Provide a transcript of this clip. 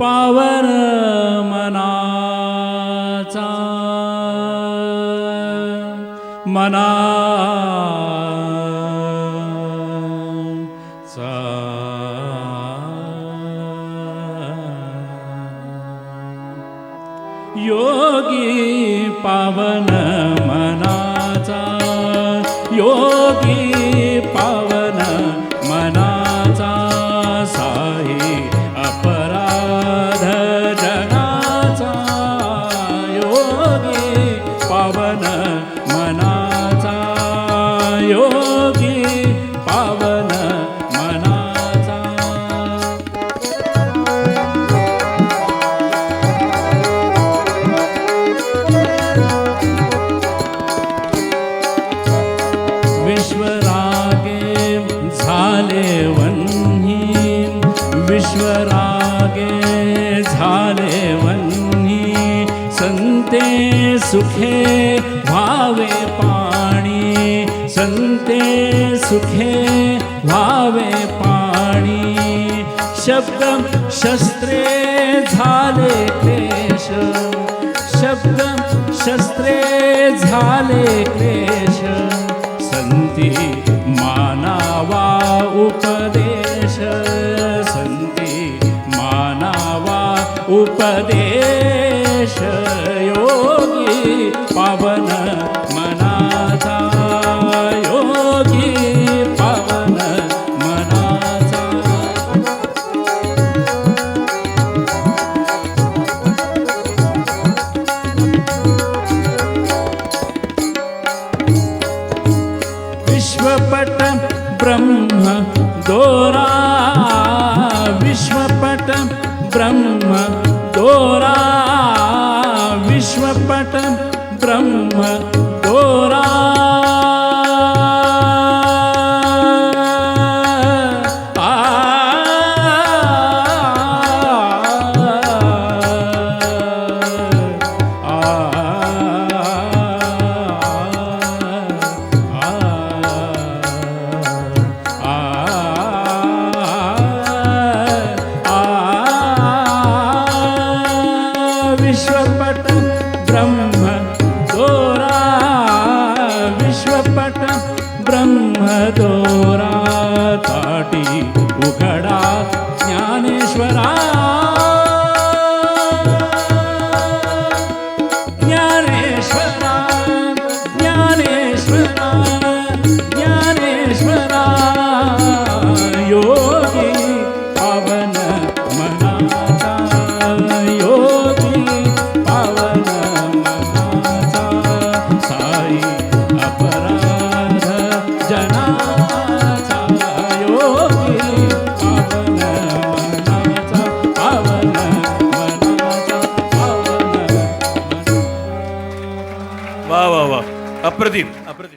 पावन मनाचा. मना योगी पावन विश्वरागे झाले वन्ही। विश्वरागे झाले वन्ही। संते सुखे व्हावे पाणी। संते सुखे व्हावे पाणी। शब्द शस्त्रे झाले क्लेश। शब्द शस्त्रे झाले क्लेश। संती मानावा उपदेश संती मानावा उपदेश योगी पावन विश्वपट ब्रह्म दोरा। विश्वपट ब्रह्म दोरा। विश्वपट ब्रह्म दोरा विश्वपट ब्रह्मदोरा पाटी पावन मनाचा